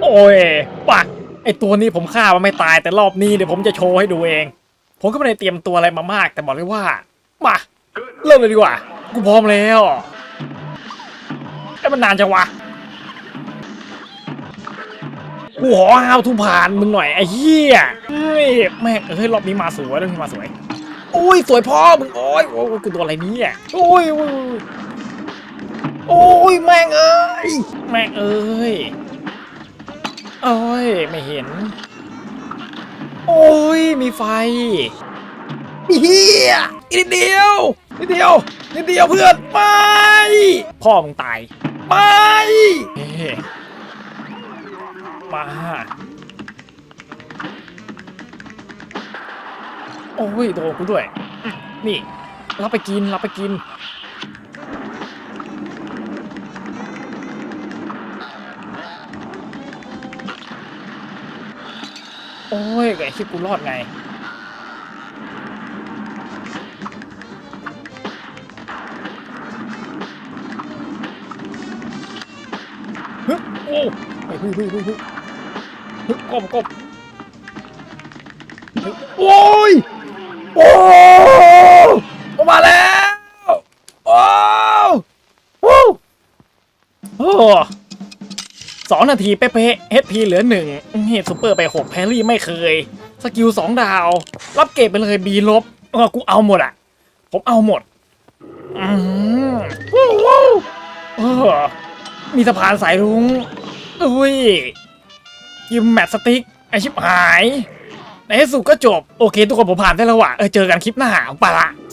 โอ้ยปักไอตัวนี้ผมฆ่ามันไม่ตายแต่รอบนี้เดี๋ยวผมจะโชว์ให้ดูเอง ผมก็ไม่ได้เตรียมตัวอะไรมามาก แต่บอกเลยว่ามาเริ่มเลยดีกว่า กูพร้อมแล้วไอ้มันนานจังวะกูขอห้าทุกผ่านมึงหน่อยไอ้เหี้ยเฮ้ยแม่งเฮ้ยรอบนี้มาสวยรอบนี้มาสวยโอ้ยสวยพ่อมึงโอ้ยโอ้ยกูตัวอะไรเนี่ยโอ้ยโอ้ยโอ้ยแม่งเอ้ยแม่งเอ้ย โอ้ย ไม่เห็น โอ้ย มีไฟเฮียนิดเดียว นิดเดียว นิดเดียวเพื่อนไม่พ่อมึงตายไม่เฮ้มาโอ้ยโดนกูด้วย นี่ รับไปกิน รับไปกิน โอ้ยไอ้ที่กูรอดไง ฮึโอ้เฮ้ยเฮ้ยเฮ้ยเฮ้ยเฮ้ยฮึบกบกบฮึบโอ้ย โอ้ออกมาแล้ว โอ้โอ้ โอ้สองนาทีเป๊ะๆ HP เหลือหนึ่งเฮดซูเปอร์ไปหกแพรี่ไม่เคย สกิลสองดาว รับเกรดไปเลยบีลบเออกูเอาหมดอะ ผมเอาหมด อืมว้าวเออมีสะพานสายรุ้งอุ้ยยิมแมตสติ๊กไอชิบหาย ในที่สุดก็จบ โอเค ทุกคนผมผ่านได้แล้วว่ะเออเจอกันคลิปหน้าไปละ